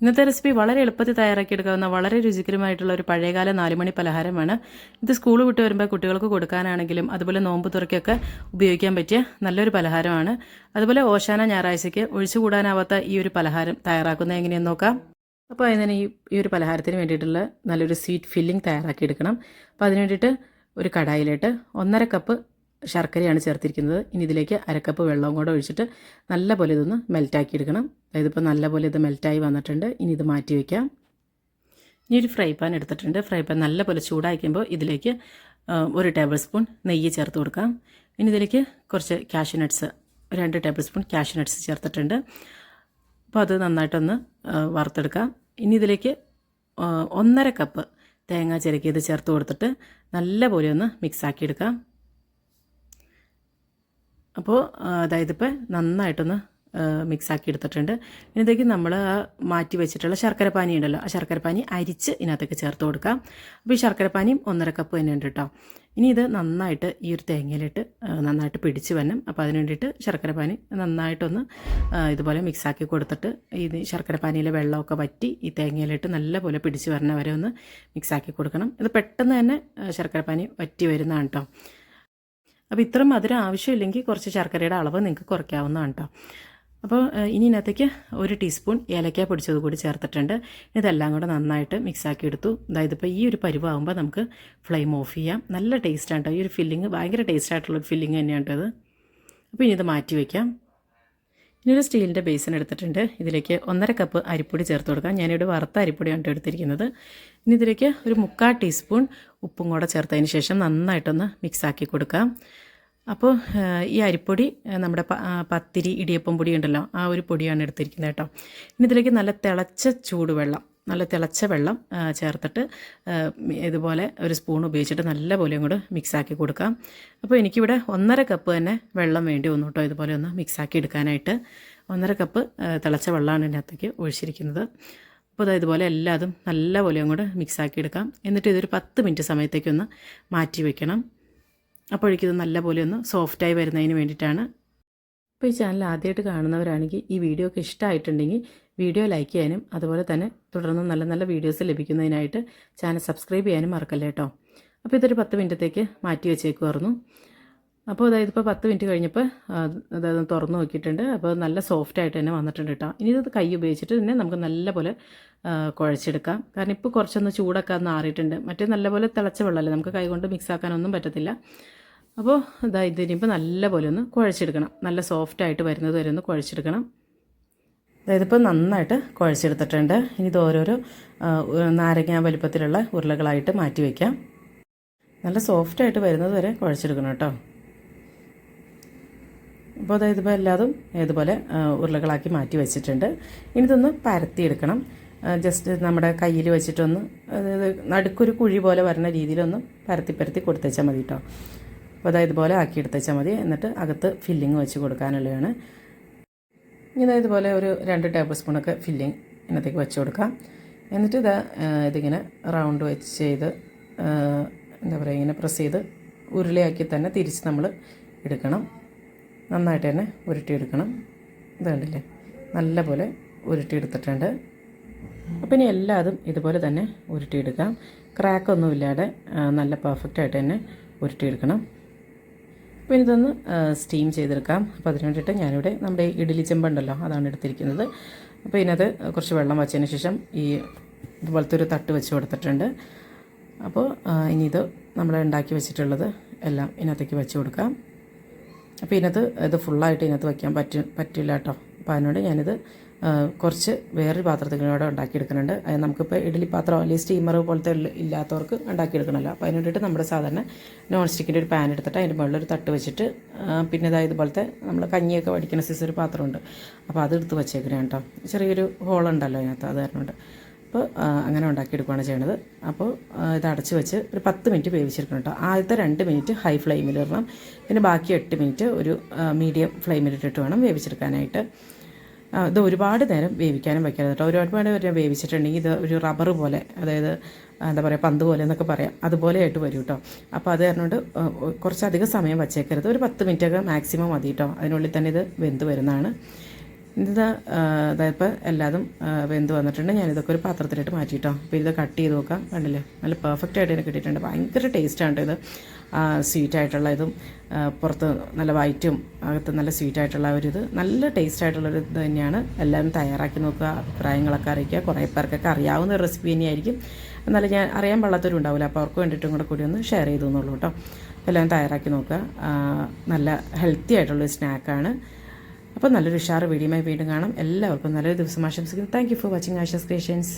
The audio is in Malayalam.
ഇന്നത്തെ റെസിപ്പി വളരെ എളുപ്പത്തിൽ തയ്യാറാക്കിയെടുക്കാവുന്ന വളരെ രുചികരമായിട്ടുള്ള ഒരു പഴയകാല നാലുമണി പലഹാരമാണ്. ഇത് സ്കൂൾ വിട്ട് വരുമ്പോൾ കുട്ടികൾക്ക് കൊടുക്കാനാണെങ്കിലും അതുപോലെ നോമ്പ് തുറക്കൊക്കെ ഉപയോഗിക്കാൻ പറ്റിയ നല്ലൊരു പലഹാരമാണ്. അതുപോലെ ഓശാന ഞായറാഴ്ചയ്ക്ക് ഒഴിച്ചുകൂടാനാവാത്ത ഈ ഒരു പലഹാരം തയ്യാറാക്കുന്നത് എങ്ങനെയെന്ന് നോക്കാം. അപ്പോൾ അതിന് ഈ ഒരു പലഹാരത്തിന് വേണ്ടിയിട്ടുള്ള നല്ലൊരു സ്വീറ്റ് ഫില്ലിംഗ് തയ്യാറാക്കിയെടുക്കണം. അപ്പോൾ അതിന് വേണ്ടിയിട്ട് ഒരു കടായിലിട്ട് ഒന്നര കപ്പ് ശർക്കരയാണ് ചേർത്തിരിക്കുന്നത്. ഇനി ഇതിലേക്ക് അരക്കപ്പ് വെള്ളവും കൂടെ ഒഴിച്ചിട്ട് നല്ലപോലെ ഇതൊന്ന് മെൽറ്റാക്കി എടുക്കണം അതായത് ഇപ്പോൾ നല്ലപോലെ ഇത് മെൽറ്റായി വന്നിട്ടുണ്ട്. ഇനി ഇത് മാറ്റി വയ്ക്കാം ഇനി ഒരു ഫ്രൈ പാൻ എടുത്തിട്ടുണ്ട്. ഫ്രൈ പാൻ നല്ലപോലെ ചൂടാക്കുമ്പോൾ ഇതിലേക്ക് ഒരു ടേബിൾ സ്പൂൺ നെയ്യ് ചേർത്ത് കൊടുക്കാം. ഇനി ഇതിലേക്ക് കുറച്ച് കാഷ്യൂ നട്ട്സ് രണ്ട് ടേബിൾ സ്പൂൺ കാഷ്യൂ നട്ട്സ് ചേർത്തിട്ടുണ്ട്. അപ്പോൾ അത് നന്നായിട്ടൊന്ന് വറുത്തെടുക്കാം. ഇനി ഇതിലേക്ക് ഒന്നര കപ്പ് തേങ്ങ ചിരക്കിയത് ചേർത്ത് കൊടുത്തിട്ട് നല്ലപോലെ ഒന്ന് മിക്സാക്കി എടുക്കാം അപ്പോൾ അതായത് ഇപ്പോൾ നന്നായിട്ടൊന്ന് മിക്സ് ആക്കി എടുത്തിട്ടുണ്ട്. ഇനി ഇതേക്ക് നമ്മൾ ആ മാറ്റി വെച്ചിട്ടുള്ള ശർക്കര പാനി ഉണ്ടല്ലോ ആ ശർക്കര പാനി അരിച്ച് ഇതിനകത്തേക്ക് ചേർത്ത് കൊടുക്കാം. അപ്പോൾ ഈ ശർക്കര പാനിയും ഒന്നര കപ്പ് തന്നെ ഉണ്ട് കേട്ടോ ഇനി ഇത് നന്നായിട്ട് ഈ ഒരു തേങ്ങയിലിട്ട് നന്നായിട്ട് പിടിച്ച് വരണം. അപ്പോൾ അതിന് വേണ്ടിയിട്ട് ശർക്കര പാനി നന്നായിട്ടൊന്ന് ഇതുപോലെ മിക്സാക്കി കൊടുത്തിട്ട് ഈ ശർക്കര പാനിയിലെ വെള്ളമൊക്കെ വറ്റി ഈ തേങ്ങയിലിട്ട് നല്ലപോലെ പിടിച്ച് വരണ വരെ ഒന്ന് മിക്സാക്കി കൊടുക്കണം. ഇത് പെട്ടെന്ന് തന്നെ ശർക്കര പാനി വറ്റി വരുന്നതാണ് കേട്ടോ അപ്പോൾ ഇത്ര മധുരം ആവശ്യമില്ലെങ്കിൽ കുറച്ച് ശർക്കരയുടെ അളവ് നിങ്ങൾക്ക് കുറയ്ക്കാവുന്നതാണ് കേട്ടോ. അപ്പോൾ ഇനി ഇതിനകത്തേക്ക് ഒരു ടീസ്പൂൺ ഏലക്ക പൊടിച്ചത് കൂടി ചേർത്തിട്ടുണ്ട്. ഇതെല്ലാം കൂടെ നന്നായിട്ട് മിക്സാക്കി എടുത്തു. അതായത് ഇപ്പോൾ ഈ ഒരു പരുവാകുമ്പോൾ നമുക്ക് ഫ്ലെയിം ഓഫ് ചെയ്യാം. നല്ല ടേസ്റ്റാണ് കേട്ടോ. ഈ ഒരു ഫില്ലിങ് ഭയങ്കര ടേസ്റ്റ് ആയിട്ടുള്ള ഒരു ഫില്ലിങ് തന്നെയാണ് കേട്ടോ അപ്പോൾ ഇനി ഇത് മാറ്റി വയ്ക്കാം ഇനി ഒരു സ്റ്റീലിന്റെ ബേസിൻ എടുത്തിട്ടുണ്ട്. ഇതിലേക്ക് ഒന്നര കപ്പ് അരിപ്പൊടി ചേർത്ത് കൊടുക്കാം. ഞാനിവിടെ വറുത്ത അരിപ്പൊടിയാണ് എടുത്തിരിക്കുന്നത്. ഇനി ഇതിലേക്ക് ഒരു മുക്കാൽ ടീസ്പൂൺ ഉപ്പും കൂടെ ചേർത്തതിന് ശേഷം നന്നായിട്ടൊന്ന് മിക്സാക്കി കൊടുക്കാം. അപ്പോൾ ഈ അരിപ്പൊടി നമ്മുടെ പത്തിരി ഇടിയപ്പം പൊടി ഉണ്ടല്ലോ ആ ഒരു പൊടിയാണ് എടുത്തിരിക്കുന്നത് കേട്ടോ. ഇനി ഇതിലേക്ക് നല്ല തിളച്ച ചൂടുവെള്ളം നല്ല തിളച്ച വെള്ളം ചേർത്തിട്ട് ഇതുപോലെ ഒരു സ്പൂൺ ഉപയോഗിച്ചിട്ട് നല്ലപോലെ കൂടെ മിക്സാക്കി കൊടുക്കാം. അപ്പോൾ എനിക്കിവിടെ ഒന്നര കപ്പ് തന്നെ വെള്ളം വേണ്ടി വന്നു കേട്ടോ ഇതുപോലെ ഒന്ന് മിക്സാക്കി എടുക്കാനായിട്ട്. ഒന്നര കപ്പ് തിളച്ച വെള്ളമാണ് ഇതിനകത്തേക്ക് ഒഴിച്ചിരിക്കുന്നത്. അപ്പോൾ അതായത് ഇതുപോലെ എല്ലാതും നല്ലപോലെ അങ്ങോട്ട് മിക്സാക്കി എടുക്കാം. എന്നിട്ട് ഇതൊരു പത്ത് മിനിറ്റ് സമയത്തേക്കൊന്ന് മാറ്റി വെക്കണം. അപ്പോഴേക്കും ഇത് നല്ലപോലെ ഒന്ന് സോഫ്റ്റായി വരുന്നതിന് വേണ്ടിയിട്ടാണ്. അപ്പോൾ ഈ ചാനൽ ആദ്യമായിട്ട് കാണുന്നവരാണെങ്കിൽ ഈ വീഡിയോ ഒക്കെ ഇഷ്ടമായിട്ടുണ്ടെങ്കിൽ വീഡിയോ ലൈക്ക് ചെയ്യാനും അതുപോലെ തന്നെ തുടർന്ന് നല്ല നല്ല വീഡിയോസ് ലഭിക്കുന്നതിനായിട്ട് ചാനൽ സബ്സ്ക്രൈബ് ചെയ്യാനും മറക്കല്ലേട്ടോ അപ്പോൾ ഇതൊരു പത്ത് മിനിറ്റത്തേക്ക് മാറ്റി വെച്ചേക്കുമായിരുന്നു അപ്പോൾ അതായത് ഇപ്പോൾ പത്ത് മിനിറ്റ് കഴിഞ്ഞപ്പോൾ അതായത് തുറന്ന് നോക്കിയിട്ടുണ്ട്. അപ്പോൾ നല്ല സോഫ്റ്റ് ആയിട്ട് തന്നെ വന്നിട്ടുണ്ട് കേട്ടോ. ഇനി ഇത് കൈ ഉപയോഗിച്ചിട്ട് തന്നെ നമുക്ക് നല്ലപോലെ പോലെ കുഴച്ചെടുക്കാം. കാരണം ഇപ്പോൾ കുറച്ചൊന്ന് ചൂടൊക്കെ ഒന്ന് ആറിയിട്ടുണ്ട്. മറ്റേ നല്ലപോലെ തിളച്ച വെള്ളമല്ലേ? നമുക്ക് കൈ കൊണ്ട് മിക്സ് ആക്കാനൊന്നും പറ്റത്തില്ല. അപ്പോൾ ഇതാ ഇതിനിപ്പോൾ നല്ലപോലെ ഒന്ന് കുഴച്ചെടുക്കണം. നല്ല സോഫ്റ്റ് ആയിട്ട് വരുന്നത് വരെ ഒന്ന് കുഴച്ചെടുക്കണം. അതായത് ഇപ്പോൾ നന്നായിട്ട് കുഴച്ചെടുത്തിട്ടുണ്ട്. ഇനി ഇത് ഓരോരോ നാരങ്ങ വലിപ്പത്തിലുള്ള ഉരുളകളായിട്ട് മാറ്റി വയ്ക്കാം. നല്ല സോഫ്റ്റായിട്ട് വരുന്നത് വരെ കുഴച്ചെടുക്കണം കേട്ടോ. അപ്പോൾ അതായത് ഇപ്പോൾ എല്ലാതും ഇതുപോലെ ഉരുളകളാക്കി മാറ്റി വെച്ചിട്ടുണ്ട്. ഇനി ഇതൊന്ന് പരത്തിയെടുക്കണം. ജസ്റ്റ് നമ്മുടെ കയ്യിൽ വെച്ചിട്ടൊന്ന് അതായത് നടുക്കൊരു കുഴി പോലെ വരുന്ന രീതിയിലൊന്ന് പരത്തി പരത്തി കൊടുത്തേച്ചാൽ മതി കേട്ടോ അപ്പോൾ അതായത് ഇതുപോലെ ആക്കി എടുത്തേച്ചാൽ മതി. എന്നിട്ട് അകത്ത് ഫില്ലിങ് വെച്ച് കൊടുക്കാനുള്ളതാണ്. ദാ ഇതുപോലെ ഒരു രണ്ട് ടേബിൾ സ്പൂണൊക്കെ ഫില്ലിങ് ഇതിനകത്തേക്ക് വെച്ച് കൊടുക്കാം. എന്നിട്ട് ഇത് ഇതിങ്ങനെ റൗണ്ട് വെച്ച് ചെയ്ത് എന്താ പറയുക ഇങ്ങനെ പ്രസ് ചെയ്ത് ഉരുളയാക്കി തന്നെ തിരിച്ച് നമ്മൾ എടുക്കണം. നന്നായിട്ട് തന്നെ ഉരുട്ടിയെടുക്കണം. ഇത് കണ്ടില്ലേ? നല്ലപോലെ ഉരുട്ടിയെടുത്തിട്ടുണ്ട്. അപ്പം ഇനി എല്ലാതും ഇതുപോലെ തന്നെ ഉരുട്ടിയെടുക്കാം. ക്രാക്കൊന്നും ഇല്ലാതെ നല്ല പെർഫെക്റ്റായിട്ട് തന്നെ ഉരുട്ടിയെടുക്കണം. അപ്പോൾ ഇതൊന്ന് സ്റ്റീം ചെയ്തെടുക്കാം. അപ്പോൾ അതിന് വേണ്ടിയിട്ട് ഞാനിവിടെ നമ്മുടെ ഇഡ്ഡലി ചെമ്പുണ്ടല്ലോ അതാണ് എടുത്തിരിക്കുന്നത്. അപ്പോൾ ഇതിനകത്ത് കുറച്ച് വെള്ളം വച്ചതിന് ശേഷം ഈ ഇതുപോലത്തെ ഒരു തട്ട് വെച്ച് കൊടുത്തിട്ടുണ്ട്. അപ്പോൾ ഇനി ഇത് നമ്മൾ ഉണ്ടാക്കി വെച്ചിട്ടുള്ളത് എല്ലാം ഇതിനകത്തേക്ക് വെച്ച് കൊടുക്കാം. അപ്പോൾ ഇതിനകത്ത് ഇത് ഫുള്ളായിട്ട് ഇതിനകത്ത് വയ്ക്കാൻ പറ്റ പറ്റില്ല കേട്ടോ. അപ്പോൾ അതിനോട് ഞാനിത് കുറച്ച് വേറൊരു പാത്രത്തിലൂടെ ഉണ്ടാക്കിയെടുക്കുന്നുണ്ട്. അത് നമുക്കിപ്പോൾ ഇഡ്ഡലി പാത്രം അല്ലെങ്കിൽ സ്റ്റീമർ പോലത്തെ ഇല്ലാത്തവർക്ക് ഉണ്ടാക്കിയെടുക്കണമല്ലോ. അപ്പോൾ അതിന് നമ്മുടെ സാധാരണ നോൺ സ്റ്റിക്കിന്റെ ഒരു പാൻ എടുത്തിട്ട് അതിന്റെ മുകളിൽ ഒരു തട്ട് വെച്ചിട്ട് പിന്നെ ഇതായത് ഇതുപോലത്തെ നമ്മൾ കഞ്ഞിയൊക്കെ വടിക്കുന്ന സൈസ് ഒരു പാത്രമുണ്ട്. അപ്പോൾ അത് എടുത്ത് വെച്ചേക്കണേ കേട്ടോ. ചെറിയൊരു ഹോളുണ്ടല്ലോ അതിനകത്ത് അത് കാരണമുണ്ട് അപ്പോൾ അങ്ങനെ ഉണ്ടാക്കിയെടുക്കുകയാണ് ചെയ്യണത്. അപ്പോൾ ഇത് അടച്ച് വെച്ച് ഒരു പത്ത് മിനിറ്റ് വേവിച്ചെടുക്കണം കേട്ടോ. ആദ്യത്തെ രണ്ട് മിനിറ്റ് ഹൈ ഫ്ലെയിമിൽ ഇടണം. പിന്നെ ബാക്കി എട്ട് മിനിറ്റ് ഒരു മീഡിയം ഫ്ലെയിമിലിട്ടിട്ട് വേണം വേവിച്ചെടുക്കാനായിട്ട്. ഇത് ഒരുപാട് നേരം വേവിക്കാനും വയ്ക്കരുത് കേട്ടോ. ഒരുപാട് നേരം വേവിച്ചിട്ടുണ്ടെങ്കിൽ ഇത് ഒരു റബ്ബർ പോലെ അതായത് എന്താ പറയുക പന്ത് പോലെ എന്നൊക്കെ പറയാം. അതുപോലെ ആയിട്ട് വരും കേട്ടോ. അപ്പോൾ അത് കാരണമുണ്ട് കുറച്ചധികം സമയം വച്ചേക്കരുത്. ഒരു പത്ത് മിനിറ്റൊക്കെ മാക്സിമം മതി കേട്ടോ. അതിനുള്ളിൽ തന്നെ ഇത് വെന്ത് വരുന്നതാണ്. ഇത് അതായപ്പോൾ എല്ലാതും വെന്ത് വന്നിട്ടുണ്ട്. ഞാനിതൊക്കെ ഒരു പാത്രത്തിലിട്ട് മാറ്റിയിട്ടോ അപ്പോൾ ഇത് കട്ട് ചെയ്ത് നോക്കാം. കണ്ടില്ലേ? നല്ല പെർഫെക്റ്റ് ആയിട്ട് ഇതിന് കിട്ടിയിട്ടുണ്ട്. ഭയങ്കര ടേസ്റ്റാണ് ഇത്. സ്വീറ്റ് ആയിട്ടുള്ള ഇതും പുറത്ത് നല്ല വൈറ്റും അകത്ത് നല്ല സ്വീറ്റ് ആയിട്ടുള്ള ഒരു ഇത്. നല്ല ടേസ്റ്റ് ആയിട്ടുള്ളൊരു ഇത് തന്നെയാണ്. എല്ലാവരും തയ്യാറാക്കി നോക്കുക അഭിപ്രായങ്ങളൊക്കെ അറിയിക്കുക. കുറേ പേർക്കൊക്കെ അറിയാവുന്ന ഒരു റെസിപ്പി തന്നെയായിരിക്കും. എന്നാലും ഞാൻ അറിയാൻ പാടാത്തവരും ഉണ്ടാവില്ല. അപ്പോൾ അവർക്ക് വേണ്ടിയിട്ടും കൂടെ കൂടി ഒന്ന് ഷെയർ ചെയ്തു എന്നുള്ളൂ കേട്ടോ. എല്ലാവരും തയ്യാറാക്കി നോക്കുക. നല്ല ഹെൽത്തി ആയിട്ടുള്ളൊരു സ്നാക്കാണ് അപ്പോൾ നല്ലൊരു ഉഷാറ് വീഡിയോമായി വീണ്ടും കാണാം. എല്ലാവർക്കും നല്ലൊരു ദിവസം ആശംസിക്കുന്നു. Thank for watching Asha's creations